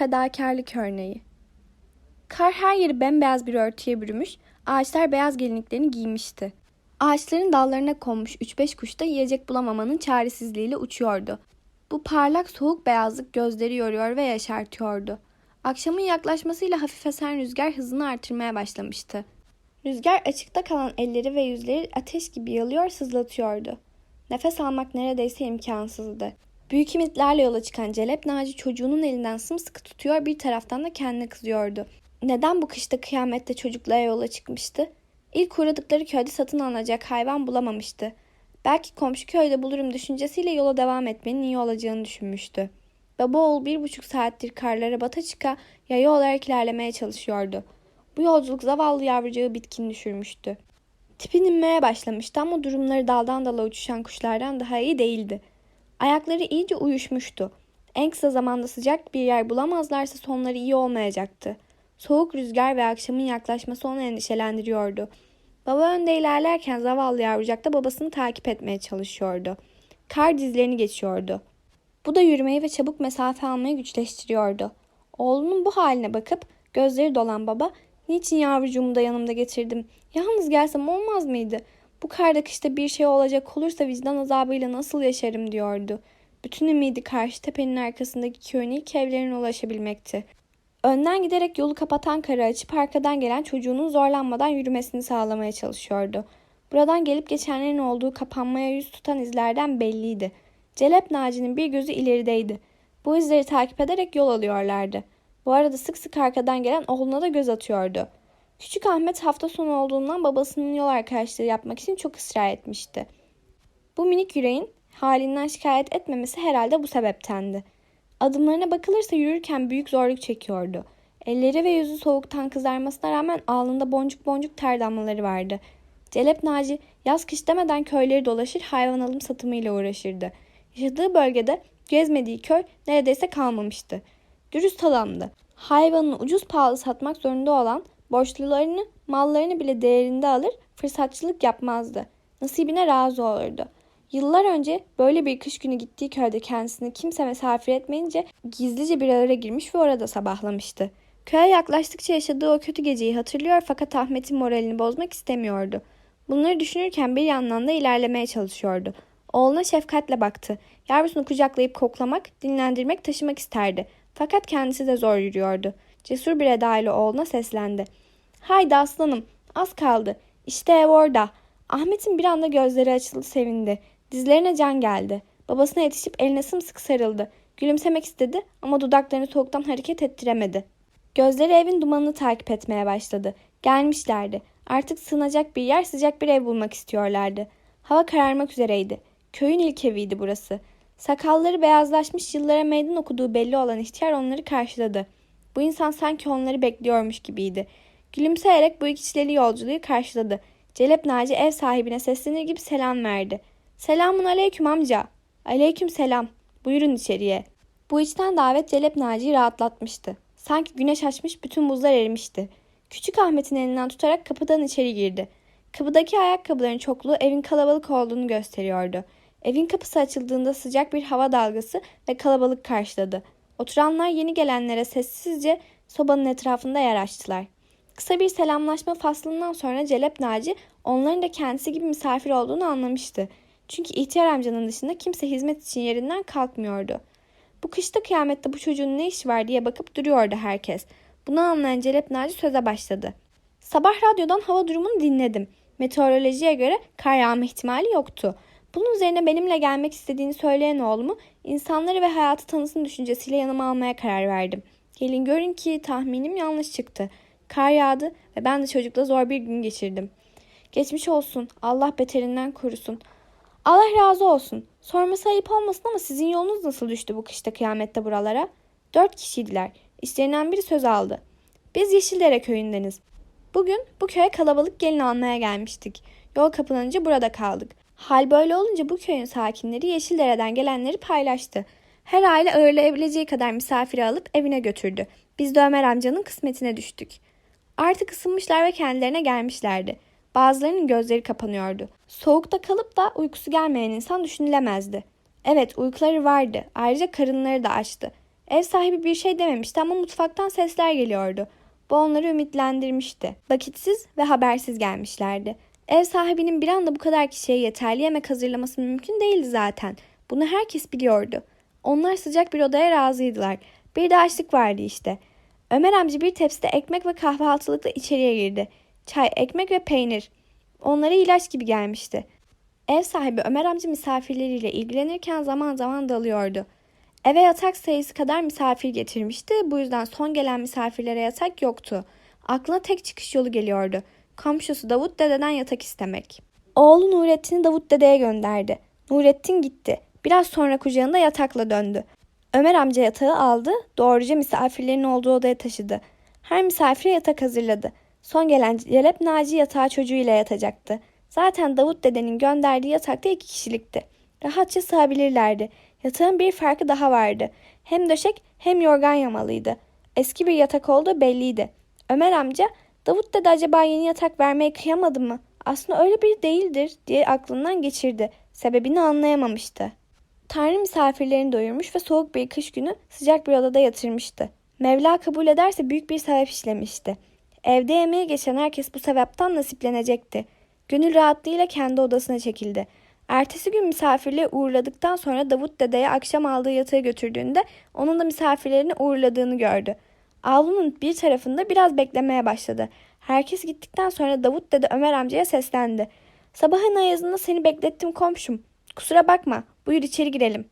fedakarlık örneği. Kar her yeri bembeyaz bir örtüye bürümüş, ağaçlar beyaz gelinliklerini giymişti. Ağaçların dallarına konmuş 3-5 kuş da yiyecek bulamamanın çaresizliğiyle uçuyordu. Bu parlak soğuk beyazlık gözleri yoruyor ve yaşartıyordu. Akşamın yaklaşmasıyla hafif esen rüzgar hızını artırmaya başlamıştı. Rüzgar açıkta kalan elleri ve yüzleri ateş gibi yalıyor, sızlatıyordu. Nefes almak neredeyse imkansızdı. Büyük ümitlerle yola çıkan Celep Naci çocuğunun elinden sımsıkı tutuyor bir taraftan da kendine kızıyordu. Neden bu kışta kıyamette çocuklara yola çıkmıştı? İlk uğradıkları köyde satın alınacak hayvan bulamamıştı. Belki komşu köyde bulurum düşüncesiyle yola devam etmenin iyi olacağını düşünmüştü. Baba oğul bir buçuk saattir karlara bata çıka yaya olarak ilerlemeye çalışıyordu. Bu yolculuk zavallı yavrucağı bitkin düşürmüştü. Tipin inmeye başlamıştı ama durumları daldan dala uçuşan kuşlardan daha iyi değildi. Ayakları iyice uyuşmuştu. En kısa zamanda sıcak bir yer bulamazlarsa sonları iyi olmayacaktı. Soğuk rüzgar ve akşamın yaklaşması onu endişelendiriyordu. Baba önde ilerlerken zavallı yavrucak da babasını takip etmeye çalışıyordu. Kar dizlerini geçiyordu. Bu da yürümeyi ve çabuk mesafe almayı güçleştiriyordu. Oğlunun bu haline bakıp gözleri dolan baba Niçin yavrucuğumu da yanımda getirdim? Yalnız gelsem olmaz mıydı? Bu karda kışta bir şey olacak olursa vicdan azabıyla nasıl yaşarım diyordu. Bütün ümidi karşı tepenin arkasındaki köyün ilk evlerine ulaşabilmekti. Önden giderek yolu kapatan karı açıp arkadan gelen çocuğunun zorlanmadan yürümesini sağlamaya çalışıyordu. Buradan gelip geçenlerin olduğu kapanmaya yüz tutan izlerden belliydi. Celep Naci'nin bir gözü ilerideydi. Bu izleri takip ederek yol alıyorlardı. Bu arada sık sık arkadan gelen oğluna da göz atıyordu. Küçük Ahmet hafta sonu olduğundan babasının yol arkadaşlığı yapmak için çok ısrar etmişti. Bu minik yüreğin halinden şikayet etmemesi herhalde bu sebeptendi. Adımlarına bakılırsa yürürken büyük zorluk çekiyordu. Elleri ve yüzü soğuktan kızarmasına rağmen alnında boncuk boncuk ter damlaları vardı. Celep Naci yaz kış demeden köyleri dolaşır hayvan alım satımıyla uğraşırdı. Yaşadığı bölgede gezmediği köy neredeyse kalmamıştı. Dürüst adamdı. Hayvanını ucuz pahalı satmak zorunda olan borçlularını, mallarını bile değerinde alır, fırsatçılık yapmazdı. Nasibine razı olurdu. Yıllar önce böyle bir kış günü gittiği köyde kendisini kimse misafir etmeyince gizlice bir ağıra girmiş ve orada sabahlamıştı. Köye yaklaştıkça yaşadığı o kötü geceyi hatırlıyor fakat Ahmet'in moralini bozmak istemiyordu. Bunları düşünürken bir yandan da ilerlemeye çalışıyordu. Oğluna şefkatle baktı. Yavrusunu kucaklayıp koklamak, dinlendirmek, taşımak isterdi. Fakat kendisi de zor yürüyordu. Cesur bir edayla oğluna seslendi. Haydi aslanım, az kaldı. İşte ev orada. Ahmet'in bir anda gözleri açıldı sevindi. Dizlerine can geldi. Babasına yetişip eline sımsıkı sarıldı. Gülümsemek istedi ama dudaklarını soğuktan hareket ettiremedi. Gözleri evin dumanını takip etmeye başladı. Gelmişlerdi. Artık sığınacak bir yer sıcak bir ev bulmak istiyorlardı. Hava kararmak üzereydi. Köyün ilk eviydi burası. Sakalları beyazlaşmış yıllara meydan okuduğu belli olan ihtiyar onları karşıladı. Bu insan sanki onları bekliyormuş gibiydi. Gülümseyerek bu ikişleli yolculuğu karşıladı. Celep Naci ev sahibine seslenir gibi selam verdi. Selamun aleyküm amca. Aleyküm selam. Buyurun içeriye. Bu içten davet Celep Naci'yi rahatlatmıştı. Sanki güneş açmış bütün buzlar erimişti. Küçük Ahmet'in elinden tutarak kapıdan içeri girdi. Kapıdaki ayakkabıların çokluğu evin kalabalık olduğunu gösteriyordu. Evin kapısı açıldığında sıcak bir hava dalgası ve kalabalık karşıladı. Oturanlar yeni gelenlere sessizce sobanın etrafında yer açtılar. Kısa bir selamlaşma faslından sonra Celep Naci onların da kendisi gibi misafir olduğunu anlamıştı. Çünkü ihtiyar amcanın dışında kimse hizmet için yerinden kalkmıyordu. Bu kışta kıyamette bu çocuğun ne işi var diye bakıp duruyordu herkes. Bunu anlayan Celep Naci söze başladı. Sabah radyodan hava durumunu dinledim. Meteorolojiye göre kar yağma ihtimali yoktu. Bunun üzerine benimle gelmek istediğini söyleyen oğlumu insanları ve hayatı tanısın düşüncesiyle yanıma almaya karar verdim. Gelin görün ki tahminim yanlış çıktı. Kar yağdı ve ben de çocukla zor bir gün geçirdim. Geçmiş olsun. Allah beterinden korusun. Allah razı olsun. Sorması ayıp olmasın ama sizin yolunuz nasıl düştü bu kışta kıyamette buralara? Dört kişiydiler. İşlerinden biri söz aldı. Biz Yeşildere köyündeniz. Bugün bu köye kalabalık gelin almaya gelmiştik. Yol kapanınca burada kaldık. Hal böyle olunca bu köyün sakinleri Yeşildere'den gelenleri paylaştı. Her aile ağırlayabileceği kadar misafiri alıp evine götürdü. Biz de Ömer amcanın kısmetine düştük. Artık ısınmışlar ve kendilerine gelmişlerdi. Bazılarının gözleri kapanıyordu. Soğukta kalıp da uykusu gelmeyen insan düşünülemezdi. Evet uykuları vardı. Ayrıca karınları da açtı. Ev sahibi bir şey dememişti ama mutfaktan sesler geliyordu. Bu onları ümitlendirmişti. Vakitsiz ve habersiz gelmişlerdi. Ev sahibinin bir anda bu kadar kişiye yeterli yemek hazırlaması mümkün değildi zaten. Bunu herkes biliyordu. Onlar sıcak bir odaya razıydılar. Bir de açlık vardı işte. Ömer amca bir tepside ekmek ve kahvaltılıkla içeriye girdi. Çay, ekmek ve peynir. Onlara ilaç gibi gelmişti. Ev sahibi Ömer amca misafirleriyle ilgilenirken zaman zaman dalıyordu. Eve yatak sayısı kadar misafir getirmişti. Bu yüzden son gelen misafirlere yatak yoktu. Aklına tek çıkış yolu geliyordu. Komşusu Davut dededen yatak istemek. Oğlu Nurettin'i Davut dedeye gönderdi. Nurettin gitti. Biraz sonra kucağında yatakla döndü. Ömer amca yatağı aldı, doğruca misafirlerin olduğu odaya taşıdı. Her misafire yatak hazırladı. Son gelen Celep Naci yatağa çocuğuyla yatacaktı. Zaten Davut dedenin gönderdiği yatakta iki kişilikti. Rahatça sığabilirlerdi. Yatağın bir farkı daha vardı. Hem döşek hem yorgan yamalıydı. Eski bir yatak olduğu belliydi. Ömer amca, Davut dede acaba yeni yatak vermeye kıyamadı mı? Aslında öyle biri değildir diye aklından geçirdi. Sebebini anlayamamıştı. Tanrı misafirlerini doyurmuş ve soğuk bir kış günü sıcak bir odada yatırmıştı. Mevla kabul ederse büyük bir sevap işlemişti. Evde yemeğe geçen herkes bu sevaptan nasiplenecekti. Gönül rahatlığıyla kendi odasına çekildi. Ertesi gün misafirliği uğurladıktan sonra Davut dedeye akşam aldığı yatağı götürdüğünde onun da misafirlerini uğurladığını gördü. Avlunun bir tarafında biraz beklemeye başladı. Herkes gittikten sonra Davut dede Ömer amcaya seslendi. Sabahın ayazında seni beklettim komşum. Kusura bakma, buyur içeri girelim.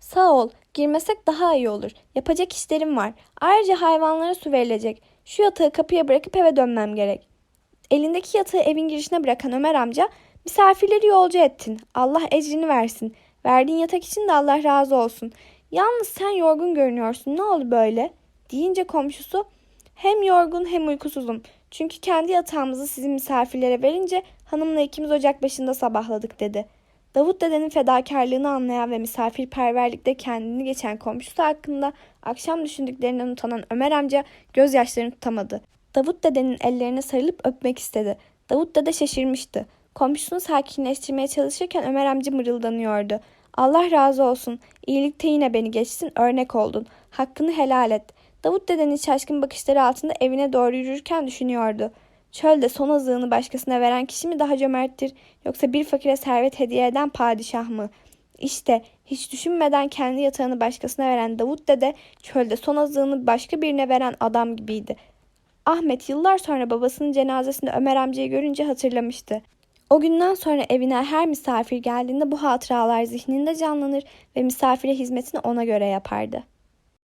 Sağ ol, girmesek daha iyi olur. Yapacak işlerim var. Ayrıca hayvanlara su verilecek. Şu yatağı kapıya bırakıp eve dönmem gerek. Elindeki yatağı evin girişine bırakan Ömer amca, misafirleri yolcu ettin. Allah ecrini versin. Verdiğin yatak için de Allah razı olsun. Yalnız sen yorgun görünüyorsun. Ne oldu böyle? Deyince komşusu, hem yorgun hem uykusuzum. Çünkü kendi yatağımızı sizin misafirlere verince hanımla ikimiz ocak başında sabahladık dedi. Davut dedenin fedakarlığını anlayan ve misafirperverlikte kendini geçen komşusu hakkında akşam düşündüklerinden utanan Ömer amca gözyaşlarını tutamadı. Davut dedenin ellerine sarılıp öpmek istedi. Davut dede şaşırmıştı. Komşusunu sakinleştirmeye çalışırken Ömer amca mırıldanıyordu. Allah razı olsun. İyilikte yine beni geçsin, örnek oldun. Hakkını helal et. Davut dedenin şaşkın bakışları altında evine doğru yürürken düşünüyordu. Çölde son azığını başkasına veren kişi mi daha cömerttir yoksa bir fakire servet hediye eden padişah mı? İşte hiç düşünmeden kendi yatağını başkasına veren Davut dede çölde son azığını başka birine veren adam gibiydi. Ahmet yıllar sonra babasının cenazesinde Ömer amcayı görünce hatırlamıştı. O günden sonra evine her misafir geldiğinde bu hatıralar zihninde canlanır ve misafire hizmetini ona göre yapardı.